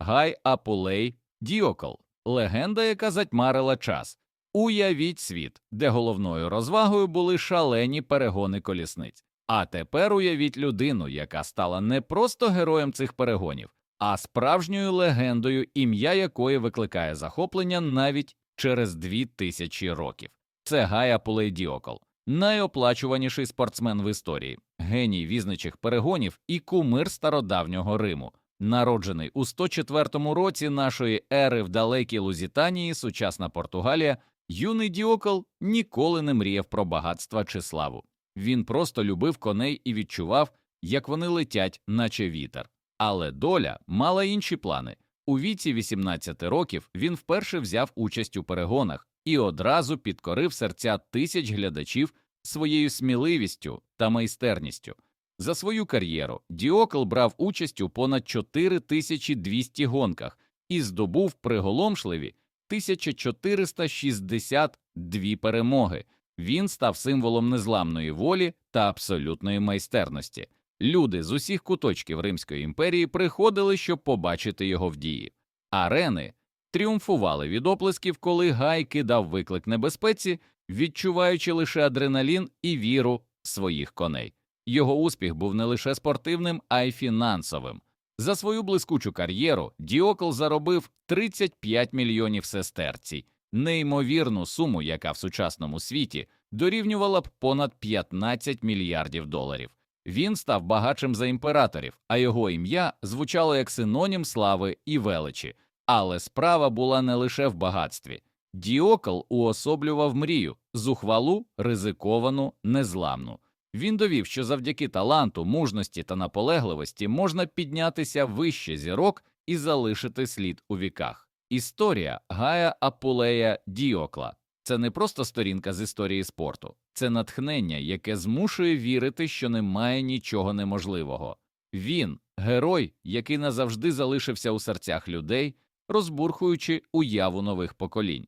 Гай Апулей Діокл, легенда, яка затьмарила час. Уявіть світ, де головною розвагою були шалені перегони колісниць. А тепер уявіть людину, яка стала не просто героєм цих перегонів, а справжньою легендою, ім'я якої викликає захоплення навіть через дві тисячі років. Це Гай Апулей Діокл, найоплачуваніший спортсмен в історії, геній візничих перегонів і кумир стародавнього Риму. Народжений у 104 році нашої ери в далекій Лузітанії, сучасна Португалія, юний Діокл ніколи не мріяв про багатства чи славу. Він просто любив коней і відчував, як вони летять, наче вітер. Але доля мала інші плани. У віці 18 років він вперше взяв участь у перегонах і одразу підкорив серця тисяч глядачів своєю сміливістю та майстерністю. За свою кар'єру Діокл брав участь у понад 4200 гонках і здобув приголомшливі 1462 перемоги. Він став символом незламної волі та абсолютної майстерності. Люди з усіх куточків Римської імперії приходили, щоб побачити його в дії. Арени тріумфували від оплесків, коли Гай кидав виклик небезпеці, відчуваючи лише адреналін і віру своїх коней. Його успіх був не лише спортивним, а й фінансовим. За свою блискучу кар'єру Діокл заробив 35 мільйонів сестерцій, неймовірну суму, яка в сучасному світі дорівнювала б понад 15 мільярдів доларів. Він став багатшим за імператорів, а його ім'я звучало як синонім слави і величі. Але справа була не лише в багатстві. Діокл уособлював мрію, зухвалу, ризиковану, незламну. Він довів, що завдяки таланту, мужності та наполегливості можна піднятися вище зірок і залишити слід у віках. Історія Гая Апулея Діокла це не просто сторінка з історії спорту, це натхнення, яке змушує вірити, що немає нічого неможливого. Він герой, який назавжди залишився у серцях людей, розбурхуючи уяву нових поколінь.